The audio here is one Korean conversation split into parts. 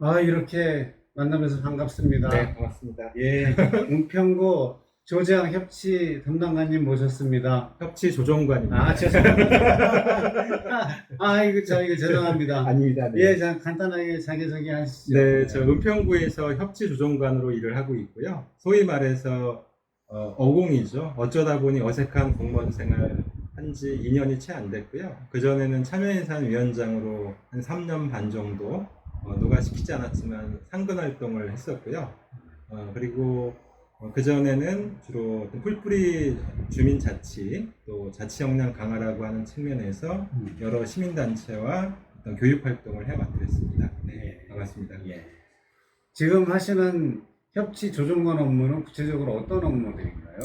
아, 이렇게 만나면서 반갑습니다. 네, 반갑습니다. 예, 은평구 조재학 협치 담당관님 모셨습니다. 협치 조정관입니다. 아, 죄송합니다. 아, 이거 저 이거 죄송합니다. 아닙니다. 네. 예, 자, 간단하게 자기소개 하시죠. 네, 저 은평구에서 협치 조정관으로 일을 하고 있고요. 소위 말해서 어, 어공이죠. 어쩌다 보니 어색한 공무원 생활 한 지 2년이 채 안 됐고요. 그전에는 참여예산 위원장으로 한 3년 반 정도 어, 누가 시키지 않았지만 상근 활동을 했었고요. 어, 그리고 어, 그 전에는 주로 어떤 풀뿌리 주민 자치 또 자치 역량 강화라고 하는 측면에서 음. 여러 시민 단체와 어떤 교육 활동을 해왔습니다. 네, 네. 반갑습니다. 예. 지금 하시는 협치 조정관 업무는 구체적으로 어떤 업무들인가요?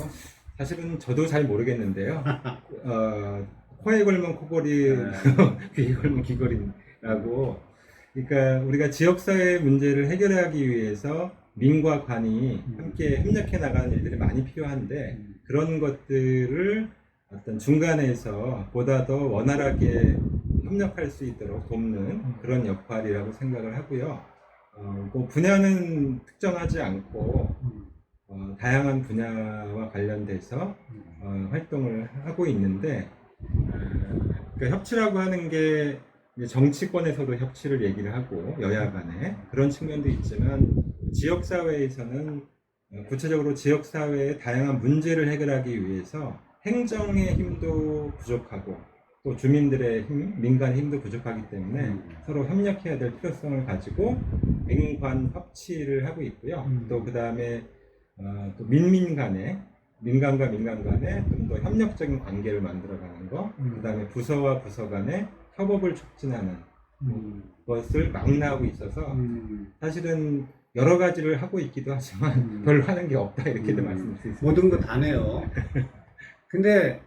사실은 저도 잘 모르겠는데요. 어, 코에 걸면 코골이, 네. 귀에 걸면 귀걸이라고. 그러니까 우리가 지역사회 문제를 해결하기 위해서 민과 관이 음. 함께 협력해 나가는 일들이 많이 필요한데 음. 그런 것들을 어떤 중간에서 보다 더 원활하게 협력할 수 있도록 돕는 그런 역할이라고 생각을 하고요. 어, 뭐 분야는 특정하지 않고 음. 어, 다양한 분야와 관련돼서 어, 활동을 하고 있는데 어, 그러니까 협치라고 하는 게 정치권에서도 협치를 얘기를 하고 여야 간에 그런 측면도 있지만 지역 사회에서는 어, 구체적으로 지역 사회의 다양한 문제를 해결하기 위해서 행정의 힘도 부족하고 또 주민들의 힘, 민간의 힘도 부족하기 때문에 음. 서로 협력해야 될 필요성을 가지고 민관 협치를 하고 있고요. 음. 또그 다음에 어, 또 민민 간에 민간과 민간 간에 좀더 협력적인 관계를 만들어가는 거, 음. 그 다음에 부서와 부서 간에 협업을 촉진하는 음. 것을 망라하고 있어서 음. 사실은 여러 가지를 하고 있기도 하지만 음. 별로 하는 게 없다 이렇게도 음. 말씀드릴 수 있습니다. 모든 거 다네요. 근데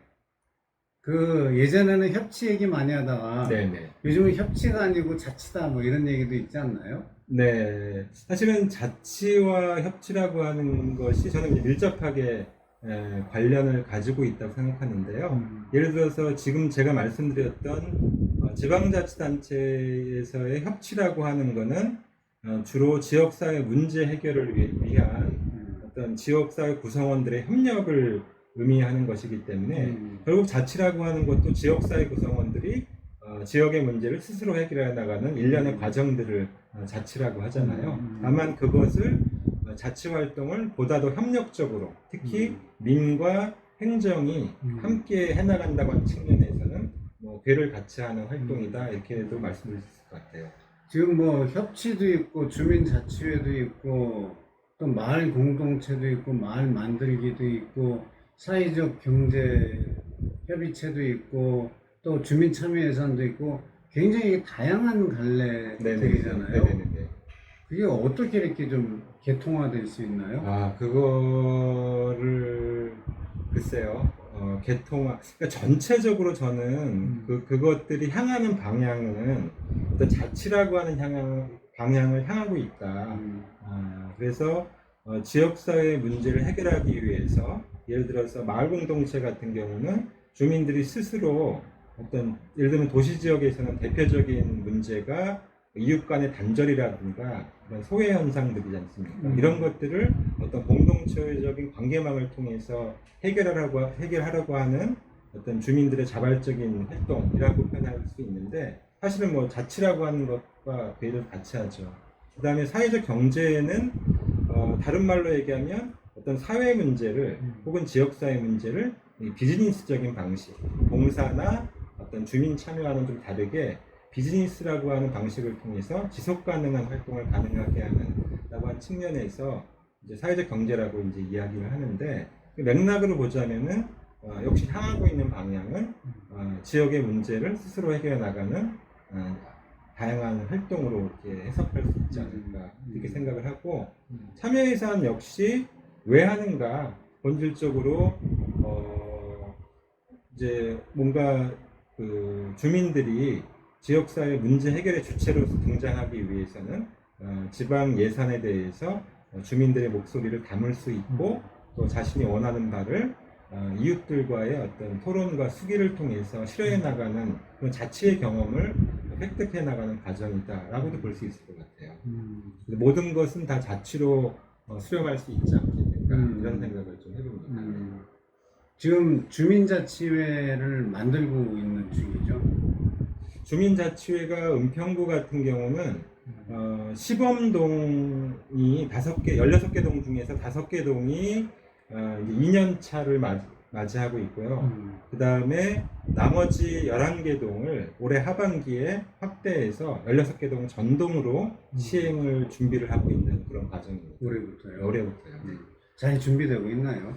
그 예전에는 협치 얘기 많이 하다가 네네. 요즘은 협치가 아니고 자치다 뭐 이런 얘기도 있지 않나요? 네, 사실은 자치와 협치라고 하는 것이 저는 밀접하게 에, 관련을 가지고 있다고 생각하는데요. 음. 예를 들어서 지금 제가 말씀드렸던 어, 지방자치단체에서의 협치라고 하는 것은 어, 주로 지역사회 문제 해결을 위- 위한 음. 어떤 지역사회 구성원들의 협력을 의미하는 것이기 때문에 음. 결국 자치라고 하는 것도 지역사회 구성원들이 어, 지역의 문제를 스스로 해결해 나가는 일련의 음. 과정들을 어, 자치라고 하잖아요. 음. 다만 그것을 어, 자치 활동을 보다 더 협력적으로 특히 음. 민과 행정이 음. 함께 해나간다고 하는 측면에서 괴를 같이 하는 활동이다 이렇게도 말씀드릴 수 있을 것 같아요. 지금 뭐 협치도 있고 주민자치회도 있고 또 마을 공동체도 있고 마을 만들기도 있고 사회적 경제 협의체도 있고 또 주민 참여 예산도 있고 굉장히 다양한 갈래들이잖아요. 네네네. 그게 어떻게 이렇게 좀 개통화될 수 있나요? 아 그거를 글쎄요. 어, 개통화. 그러니까 전체적으로 저는 음. 그 그것들이 향하는 방향은 어떤 자치라고 하는 향한 방향을 향하고 있다. 음, 아, 그래서 어, 지역사회 문제를 해결하기 위해서 예를 들어서 마을 공동체 같은 경우는 주민들이 스스로 어떤 예를 들면 도시 지역에서는 대표적인 문제가 이웃 간의 단절이라든가 소외 현상들이지 않습니까? 음. 이런 것들을 어떤 공동체적인 관계망을 통해서 해결하라고 해결하려고 하는 어떤 주민들의 자발적인 활동이라고 표현할 수 있는데 사실은 뭐 자치라고 하는 것과 괴를 같이 하죠. 그 다음에 사회적 경제는 어, 다른 말로 얘기하면 어떤 사회 문제를 음. 혹은 지역 사회 문제를 이 비즈니스적인 방식, 봉사나 어떤 주민 참여와는 좀 다르게 비즈니스라고 하는 방식을 통해서 지속 가능한 활동을 가능하게 하는 라고 하는 측면에서 이제 사회적 경제라고 이제 이야기를 하는데 그 맥락으로 보자면은 어, 역시 향하고 있는 방향은 어, 지역의 문제를 스스로 해결해 나가는 어, 다양한 활동으로 이렇게 해석할 수 있지 않을까 이렇게 생각을 하고 음, 참여예산 역시 왜 하는가 본질적으로 어 이제 뭔가 그 주민들이 지역사회 문제 해결의 주체로서 등장하기 위해서는 어, 지방 예산에 대해서 어, 주민들의 목소리를 담을 수 있고 또 자신이 원하는 바를 어, 이웃들과의 어떤 토론과 수기를 통해서 실현해 나가는 그런 자치의 경험을 획득해 나가는 과정이다라고도 볼 수 있을 것 같아요. 음. 모든 것은 다 자치로 어, 수렴할 수 있지 않겠는가 음. 이런 생각을 좀 해봅니다. 음. 지금 주민자치회를 만들고 있는 중이죠. 주민자치회가 은평구 같은 경우는 음. 어, 시범동이 다섯 개, 16개 동 중에서 다섯 개 동이 어, 이제 2년 차를 맞이, 하고 있고요. 음. 그 다음에 나머지 11개 동을 올해 하반기에 확대해서 16개 동 전동으로 음. 시행을 준비를 하고 있는 그런 과정입니다. 올해부터요. 올해부터요. 음. 잘 준비되고 있나요?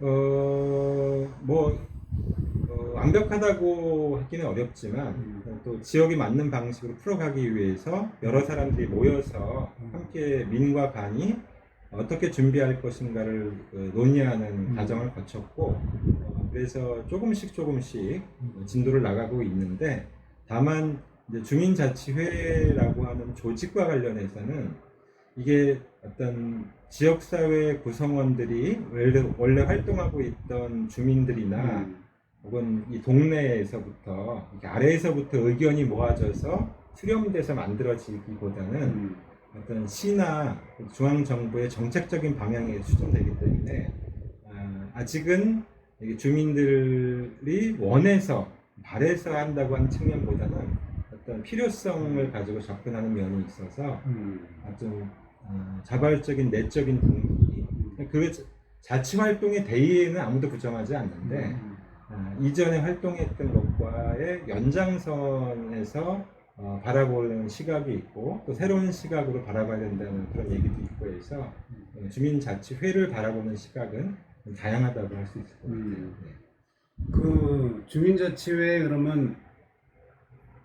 어, 뭐, 어, 완벽하다고 하기는 어렵지만, 음. 또 지역에 맞는 방식으로 풀어가기 위해서 여러 사람들이 모여서 음. 함께 민과 반이 어떻게 준비할 것인가를 그 논의하는 음. 과정을 거쳤고, 어, 그래서 조금씩 조금씩 진도를 나가고 있는데, 다만 주민자치회라고 하는 조직과 관련해서는 이게 어떤 지역사회 구성원들이 원래, 원래 활동하고 있던 주민들이나 음. 혹은 이 동네에서부터 아래에서부터 의견이 모아져서 수렴돼서 만들어지기보다는 음. 어떤 시나 중앙 정부의 정책적인 방향에 수정되기 때문에 아, 아직은 주민들이 원해서 바래서 한다고 하는 측면보다는 어떤 필요성을 가지고 접근하는 면이 있어서 음. 어떤 어, 자발적인 내적인 동기 그 자치 활동의 대의에는 아무도 부정하지 않는데 음. 아, 이전에 활동했던 것과의 연장선에서 어, 바라보는 시각이 있고 또 새로운 시각으로 바라봐야 된다는 그런 얘기도 있고 해서 어, 주민자치회를 바라보는 시각은 좀 다양하다고 할 수 있을 것 같아요. 음. 네. 그 주민자치회 그러면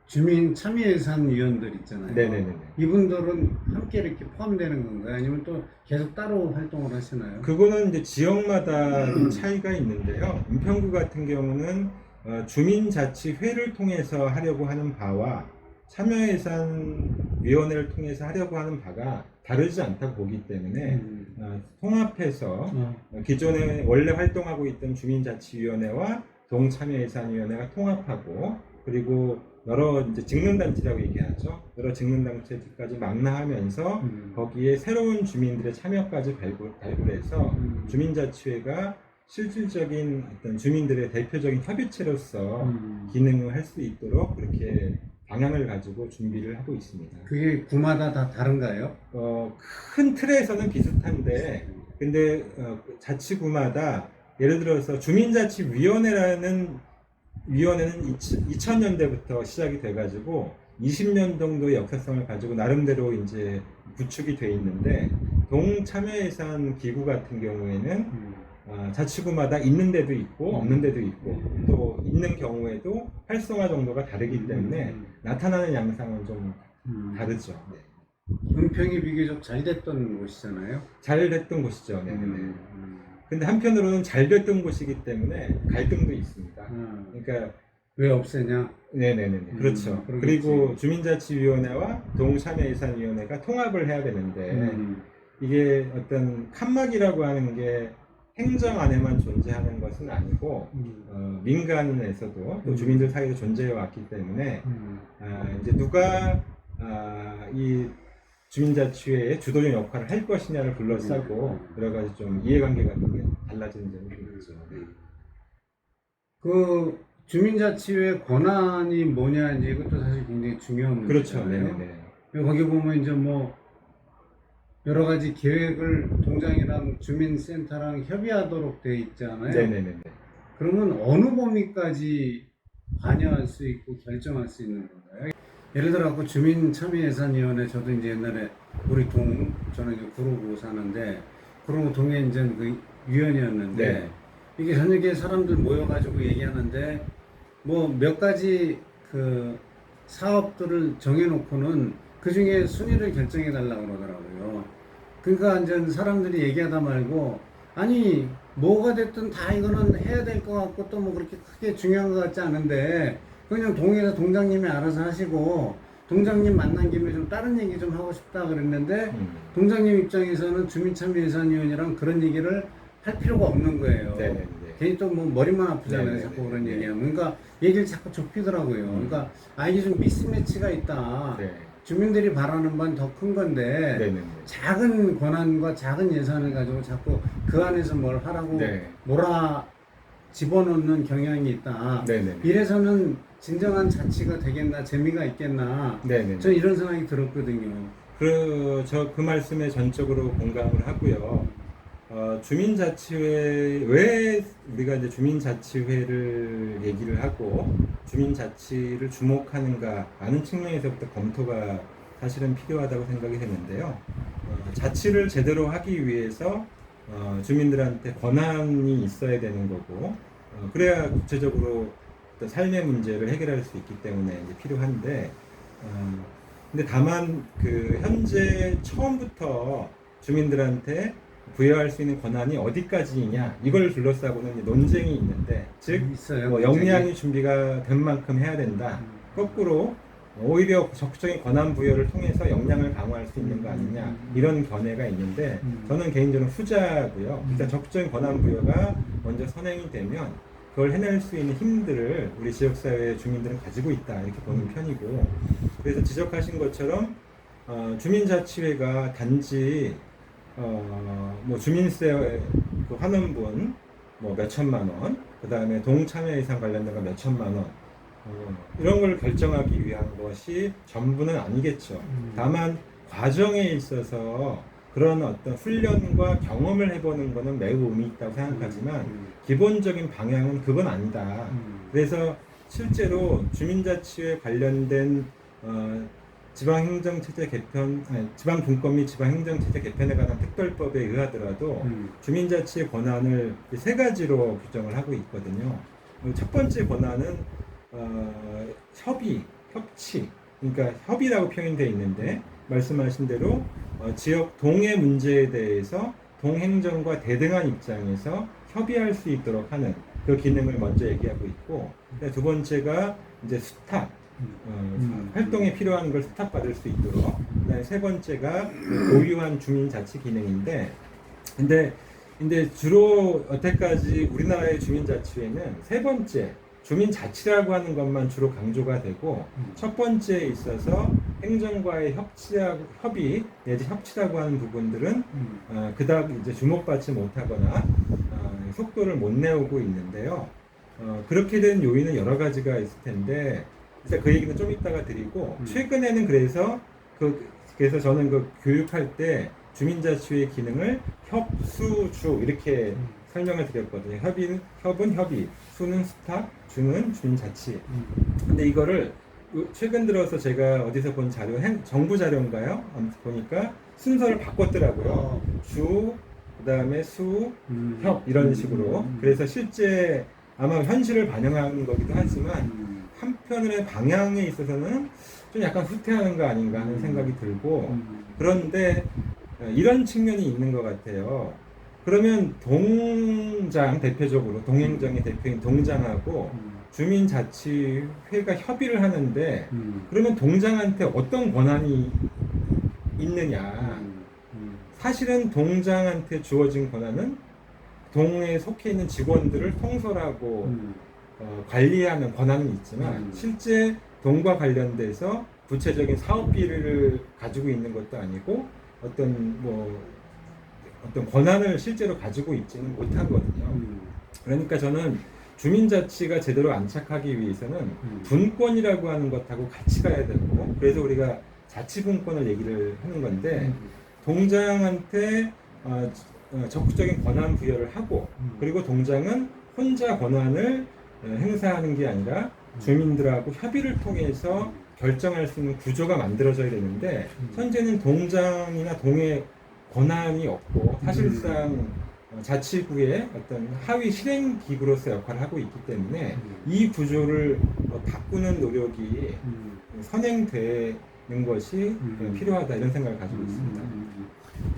주민 참여 예산 위원들 있잖아요. 네네네. 이분들은 함께 이렇게 포함되는 건가요? 아니면 또 계속 따로 활동을 하시나요? 그거는 이제 지역마다 좀 음. 차이가 있는데요. 은평구 같은 경우는 어, 주민자치회를 통해서 하려고 하는 바와 참여예산위원회를 통해서 하려고 하는 바가 다르지 않다고 보기 때문에 음. 어, 통합해서 어. 어, 기존에 원래 활동하고 있던 주민자치위원회와 동참여예산위원회가 통합하고 그리고 여러 이제 직능단체라고 얘기하죠. 여러 직능단체까지 망라하면서 음. 거기에 새로운 주민들의 참여까지 발굴, 발굴해서 음. 주민자치회가 실질적인 어떤 주민들의 대표적인 협의체로서 음. 기능을 할 수 있도록 그렇게 방향을 가지고 준비를 하고 있습니다. 그게 구마다 다 다른가요? 어, 큰 틀에서는 비슷한데 근데 어, 자치구마다 예를 들어서 주민자치위원회라는 위원회는 2000년대부터 시작이 돼가지고 20년 정도의 역사성을 가지고 나름대로 이제 구축이 돼 있는데 동참여예산 기구 같은 경우에는 음. 어, 자치구마다 있는 데도 있고 없는 데도 있고 또 있는 경우에도 활성화 정도가 다르기 때문에 음. 나타나는 양상은 좀 음. 다르죠. 네. 은평이 비교적 잘 됐던 곳이잖아요. 잘 됐던 곳이죠. 네, 네, 네. 음. 근데 한편으로는 잘 됐던 곳이기 때문에 갈등도 있습니다. 음. 그러니까 왜 없애냐? 네네네 음, 그렇죠. 그러겠지. 그리고 주민자치위원회와 동참여예산위원회가 통합을 해야 되는데 음. 이게 어떤 칸막이라고 하는 게 행정 안에만 존재하는 것은 아니고 음. 어, 민간에서도 또 음. 주민들 사이에 존재해 왔기 때문에 음. 아, 이제 누가 아, 이 주민자치회의 주도적 역할을 할 것이냐를 둘러싸고 음. 여러 가지 좀 이해관계 같은 게 달라지는 점이 좀 있죠. 네. 그 주민자치회 권한이 뭐냐 이제 이것도 사실 굉장히 중요한 그렇죠. 문제잖아요. 네네네. 거기 보면 이제 뭐 여러 가지 계획을 동장이랑 주민센터랑 협의하도록 돼 있잖아요. 네네네. 그러면 어느 범위까지 관여할 수 있고 결정할 수 있는 건가요? 예를 들어 그 주민 참여 예산위원회 저도 이제 옛날에 우리 동 저는 이제 구로구 사는데 구로구 동에 이제 그 위원이었는데 네. 이게 저녁에 사람들 모여가지고 얘기하는데 뭐 몇 가지 그 사업들을 정해놓고는 그 중에 순위를 결정해 달라고 그러더라고요. 그러니까 이제 사람들이 얘기하다 말고 아니 뭐가 됐든 다 이거는 해야 될 것 같고 또 뭐 그렇게 크게 중요한 것 같지 않은데 그냥 동에서 동장님이 알아서 하시고 동장님 만난 김에 좀 다른 얘기 좀 하고 싶다 그랬는데 음. 동장님 입장에서는 주민참여예산위원이랑 그런 얘기를 할 필요가 없는 거예요. 네네네. 괜히 또 뭐 머리만 아프잖아요. 네네네. 자꾸 그런 네. 얘기하면. 그러니까 얘기를 자꾸 좁히더라고요. 음. 그러니까 아 이게 좀 미스매치가 있다. 네. 주민들이 바라는 건 더 큰 건데 네네네. 작은 권한과 작은 예산을 가지고 자꾸 그 안에서 뭘 하라고 네. 몰아 집어넣는 경향이 있다. 네네. 이래서는 진정한 자치가 되겠나 재미가 있겠나 네네. 저 이런 생각이 들었거든요. 그, 저, 그 말씀에 전적으로 공감을 하고요. 어, 주민자치회, 왜 우리가 이제 주민자치회를 얘기를 하고 주민자치를 주목하는가 하는 측면에서부터 검토가 사실은 필요하다고 생각이 되는데요. 어, 자치를 제대로 하기 위해서 어, 주민들한테 권한이 있어야 되는 거고, 어, 그래야 구체적으로 어떤 삶의 문제를 해결할 수 있기 때문에 이제 필요한데, 어, 근데 다만 그 현재 처음부터 주민들한테 부여할 수 있는 권한이 어디까지이냐 이걸 둘러싸고는 논쟁이 있는데 즉. 뭐 역량이 준비가 된 만큼 해야 된다. 음. 거꾸로 오히려 적극적인 권한 부여를 통해서 역량을 강화할 수 있는 거 아니냐 이런 견해가 있는데 음. 저는 개인적으로 후자고요. 일단 음. 적극적인 권한 부여가 먼저 선행이 되면 그걸 해낼 수 있는 힘들을 우리 지역사회 주민들은 가지고 있다 이렇게 보는 음. 편이고 그래서 지적하신 것처럼 어, 주민자치회가 단지 어, 뭐 주민세 그 환원분 뭐 몇천만 원, 그 다음에 동참여 예산 관련된 거 몇천만 원, 어, 이런 걸 결정하기 위한 것이 전부는 아니겠죠. 음. 다만 과정에 있어서 그런 어떤 훈련과 경험을 해보는 것은 매우 의미 있다고 생각하지만 음. 기본적인 방향은 그건 아니다. 음. 그래서 실제로 주민자치에 관련된 어, 지방행정체제 개편, 아니, 지방분권 및 지방행정체제 개편에 관한 특별법에 의하더라도 음. 주민자치의 권한을 이세 가지로 규정을 하고 있거든요. 첫 번째 권한은 어, 협의, 협치, 그러니까 협의라고 표현되어 있는데 말씀하신 대로 어, 지역 동해 문제에 대해서 동행정과 대등한 입장에서 협의할 수 있도록 하는 그 기능을 먼저 얘기하고 있고 두 번째가 이제 수탁, 어, 음. 활동에 필요한 걸 수탁받을 수 있도록 그다음에 세 번째가 고유한 주민자치 기능인데 근데 근데 주로 여태까지 우리나라의 주민자치회는 세 번째 주민자치라고 하는 것만 주로 강조가 되고 음. 첫 번째에 있어서 행정과의 협치하고 협의 내지 협치라고 하는 부분들은 음. 어, 그닥 이제 주목받지 못하거나 어, 속도를 못 내오고 있는데요. 어, 그렇게 된 요인은 여러 가지가 있을 텐데 일단 그 얘기는 좀 이따가 드리고 음. 최근에는 그래서 그 그래서 저는 그 교육할 때 주민자치회 기능을 협수주 이렇게 음. 설명을 드렸거든요. 협의는 협은 협의, 수는 수탁, 주는 주민자치. 음. 근데 이거를 요- 최근 들어서 제가 어디서 본 자료, 행- 정부 자료인가요? 아무튼 보니까 순서를 바꿨더라고요. 어. 주, 그 다음에 수, 음. 협 이런 음. 식으로. 음. 그래서 실제 아마 현실을 반영하는 거기도 하지만 음. 한편의 방향에 있어서는 좀 약간 후퇴하는 거 아닌가 하는 음. 생각이 들고 음. 그런데 어, 이런 측면이 있는 것 같아요. 그러면 동장 대표적으로 동행정의 대표인 동장하고 음. 주민자치회가 협의를 하는데 음. 그러면 동장한테 어떤 권한이 있느냐? 사실은 동장한테 주어진 권한은 동에 속해 있는 직원들을 통솔하고 음. 어, 관리하는 권한은 있지만 음. 실제 동과 관련돼서 구체적인 사업비를 가지고 있는 것도 아니고 어떤 뭐 어떤 권한을 실제로 가지고 있지는 못하거든요. 음. 그러니까 저는 주민자치가 제대로 안착하기 위해서는 음. 분권이라고 하는 것하고 같이 가야 되고 그래서 우리가 자치분권을 얘기를 하는 건데 음. 동장한테 어, 어, 적극적인 권한 부여를 하고 음. 그리고 동장은 혼자 권한을 어, 행사하는 게 아니라 주민들하고 협의를 통해서 결정할 수 있는 구조가 만들어져야 되는데 음. 현재는 동장이나 동의 권한이 없고 사실상 어, 자치구의 어떤 하위 실행 기구로서 역할을 하고 있기 때문에 음. 이 구조를 어, 바꾸는 노력이 음. 선행되 는 것이 어, 음. 필요하다 이런 생각을 가지고 음, 있습니다. 음, 음.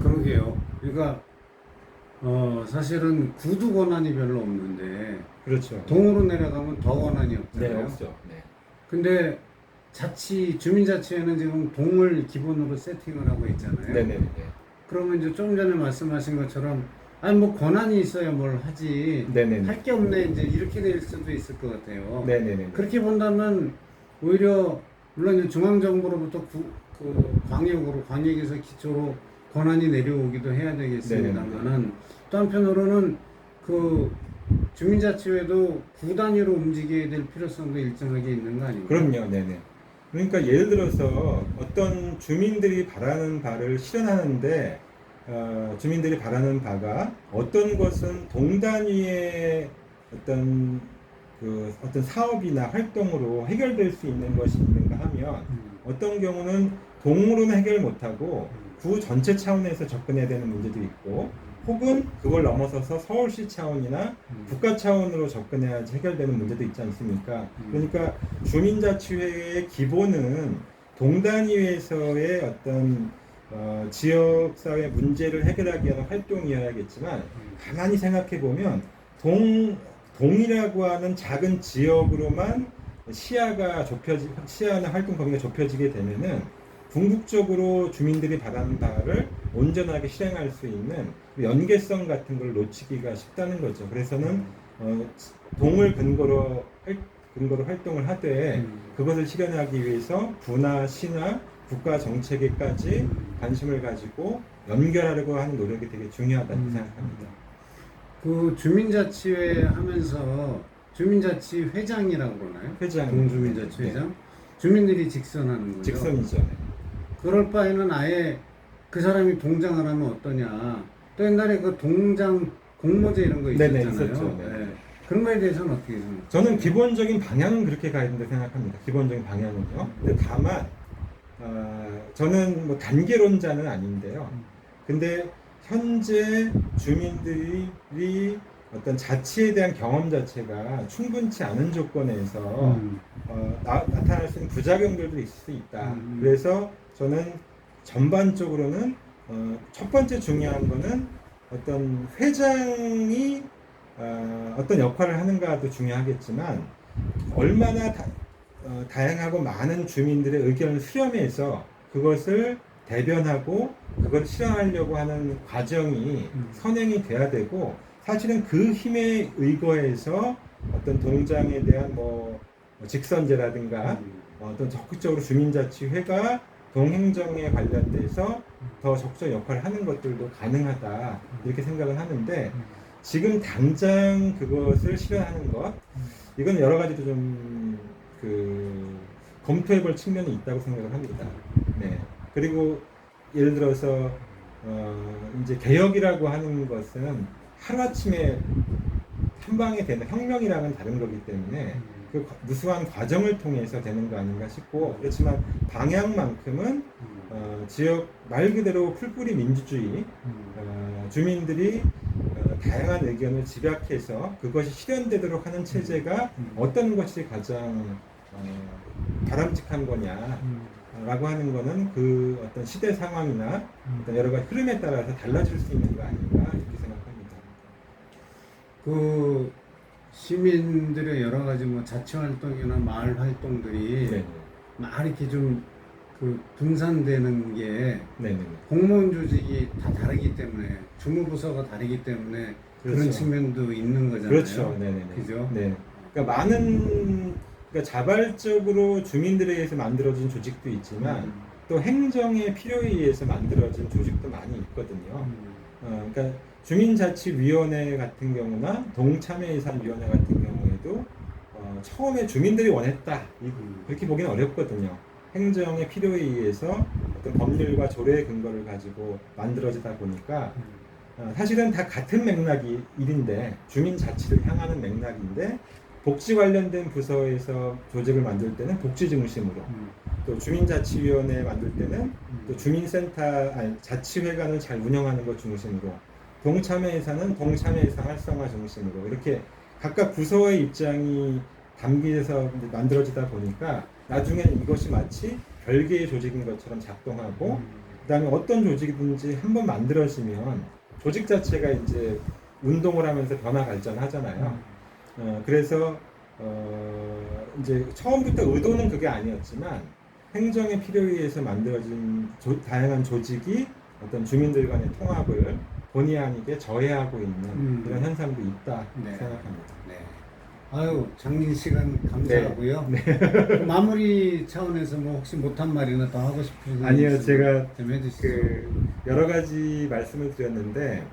그러게요. 그러니까 어, 사실은 구두 권한이 별로 없는데 그렇죠. 동으로 내려가면 더 권한이 네 없잖아요. 없죠. 네. 근데 자치 주민자치회는 지금 동을 기본으로 세팅을 하고 있잖아요. 네 네 네. 그러면 이제 좀 전에 말씀하신 것처럼 아니 뭐 권한이 있어야 뭘 하지 네네네. 할게 없네 이제 이렇게 될 수도 있을 것 같아요. 네네네. 그렇게 본다면 오히려 물론 중앙정부로부터 구- 그 광역으로 광역에서 기초로 권한이 내려오기도 해야 되겠습니다만은 또 한편으로는 그 주민자치회도 구 단위로 움직여야 될 필요성도 일정하게 있는 거 아닌가요? 그럼요, 네네. 그러니까 예를 들어서 어떤 주민들이 바라는 바를 실현하는데 어, 주민들이 바라는 바가 어떤 것은 동단위의 어떤 그 어떤 사업이나 활동으로 해결될 수 있는 것이 있는가 하면 음, 어떤 경우는 동으로는 해결 못하고 음, 구 전체 차원에서 접근해야 되는 문제도 있고 혹은 그걸 넘어서서 서울시 차원이나 음, 국가 차원으로 접근해야지 해결되는 문제도 있지 않습니까? 음. 그러니까 주민자치회의 기본은 동단위에서의 어떤 어, 지역사회 문제를 해결하기 위한 활동이어야겠지만 음, 가만히 생각해 보면 동 동이라고 하는 작은 지역으로만 시야가 좁혀지 시야나 활동 범위가 좁혀지게 되면은 궁극적으로 주민들이 바라는 바를 온전하게 실행할 수 있는 그 연계성 같은 걸 놓치기가 쉽다는 거죠. 그래서는 어, 동을 근거로 활, 근거로 활동을 하되 음, 그것을 실현하기 위해서 부나 시나 국가 정책에까지 음. 관심을 가지고 연결하려고 하는 노력이 되게 중요하다고 음. 생각합니다. 그 주민자치회 하면서 주민자치 회장이라고 그러나요? 회장 동주민자치 네. 회장? 주민들이 직선하는 거죠. 직선이죠. 네. 그럴 바에는 아예 그 사람이 동장을 하면 어떠냐. 또 옛날에 그 동장 공모제 이런 거 네네, 있었잖아요. 있었죠. 네. 네. 그런 거에 대해서는 어떻게 생각하세요? 저는 기본적인 방향은 그렇게 가야 된다고 생각합니다. 기본적인 방향은요. 근데 다만 어, 저는 뭐 단계론자는 아닌데요. 근데 현재 주민들이 어떤 자치에 대한 경험 자체가 충분치 않은 조건에서 음. 어, 나, 타날수 있는 부작용들도 있을 수 있다. 음. 그래서 저는 전반적으로는 어, 첫 번째 중요한 거는 어떤 회장이 어, 어떤 역할을 하는가도 중요하겠지만 얼마나 다, 어, 다양하고 많은 주민들의 의견을 수렴해서 그것을 대변하고 그걸 실현하려고 하는 과정이 음. 선행이 돼야 되고 사실은 그 힘에 의거해서 어떤 동장에 대한 뭐 직선제라든가 음. 어떤 적극적으로 주민자치회가 동행정에 관련돼서 더 적극적 역할을 하는 것들도 가능하다 이렇게 생각을 하는데 음. 지금 당장 그것을 실현하는 것 이건 여러 가지도 좀그 검토해볼 측면이 있다고 생각을 합니다. 네. 그리고 예를 들어서 어 이제 개혁이라고 하는 것은 하루 아침에 한 방에 되는 혁명이랑은 다른 거기 때문에 음. 그 과- 무수한 과정을 통해서 되는 거 아닌가 싶고 그렇지만 방향만큼은 음. 어, 지역 말 그대로 풀뿌리 민주주의 음. 어, 주민들이 어, 다양한 의견을 집약해서 그것이 실현되도록 하는 체제가 음. 어떤 것이 가장 어, 바람직한 거냐 라고 음. 하는 거는 그 어떤 시대 상황이나 음. 어떤 여러 가지 흐름에 따라서 달라질 수 있는 거 아닌가 이렇게 생각합니다. 그 시민들의 여러 가지 뭐 자치 활동이나 마을 활동들이 네, 막 이렇게 좀 그 분산되는 게 네, 네. 공무원 조직이 다 다르기 때문에 주무부서가 다르기 때문에 그런 그렇죠. 측면도 있는 거잖아요. 그렇죠. 네, 네, 네. 그죠? 네. 그러니까 많은 그러니까 자발적으로 주민들에 의해서 만들어진 조직도 있지만 음. 또 행정의 필요에 의해서 만들어진 조직도 많이 있거든요. 음. 어, 그러니까 주민자치위원회 같은 경우나 동참회예산위원회 같은 경우에도 어, 처음에 주민들이 원했다 이- 음. 그렇게 보기는 어렵거든요. 행정의 필요에 의해서 어떤 법률과 조례의 근거를 가지고 만들어지다 보니까 음. 어, 사실은 다 같은 맥락이 일인데 주민 자치를 향하는 맥락인데 복지 관련된 부서에서 조직을 만들 때는 복지 중심으로 음. 또 주민자치위원회 만들 때는 음. 또 주민센터 아니 자치회관을 잘 운영하는 것 중심으로 동참회에서는 동참회에서 활성화 중심으로 이렇게 각각 부서의 입장이 이제 만들어지다 보니까 나중에는 이것이 마치 별개의 조직인 것처럼 작동하고 음. 그다음에 어떤 조직이든지 한번 만들어지면 조직 자체가 이제 운동을 하면서 변화 발전하잖아요. 어, 그래서 어, 이제 처음부터 의도는 그게 아니었지만 행정의 필요에 의해서 만들어진 조- 다양한 조직이 어떤 주민들 간의 통합을 본의 아니게 저해하고 있는 음. 이런 현상도 있다 네. 생각합니다. 네. 아유 장민 시간 감사하고요. 그 마무리 차원에서 뭐 혹시 못한 말이나 더 하고 싶은 거 아니요, 제가 좀 해주시죠. 그 여러 가지 말씀을 드렸는데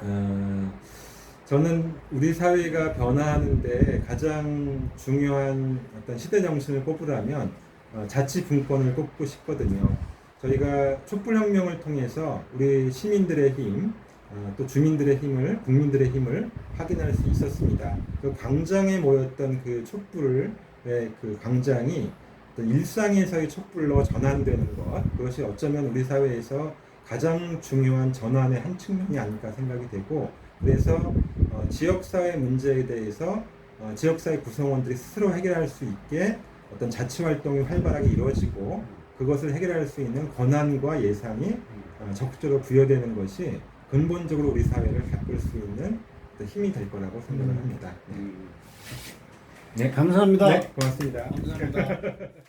어, 저는 우리 사회가 변화하는데 가장 중요한 어떤 시대 정신을 꼽으라면 어, 자치 분권을 꼽고 싶거든요. 저희가 촛불혁명을 통해서 우리 시민들의 힘, 어, 또 주민들의 힘을, 국민들의 힘을 확인할 수 있었습니다. 그 광장에 모였던 그 촛불의 그 광장이 일상에서의 촛불로 전환되는 것, 그것이 어쩌면 우리 사회에서 가장 중요한 전환의 한 측면이 아닐까 생각이 되고, 그래서 어, 지역사회 문제에 대해서 어, 지역사회 구성원들이 스스로 해결할 수 있게 어떤 자치 활동이 활발하게 이루어지고 그것을 해결할 수 있는 권한과 예산이 어, 적극적으로 부여되는 것이 근본적으로 우리 사회를 바꿀 수 있는 힘이 될 거라고 생각을 합니다. 네. 음. 네 감사합니다. 네, 고맙습니다. 감사합니다.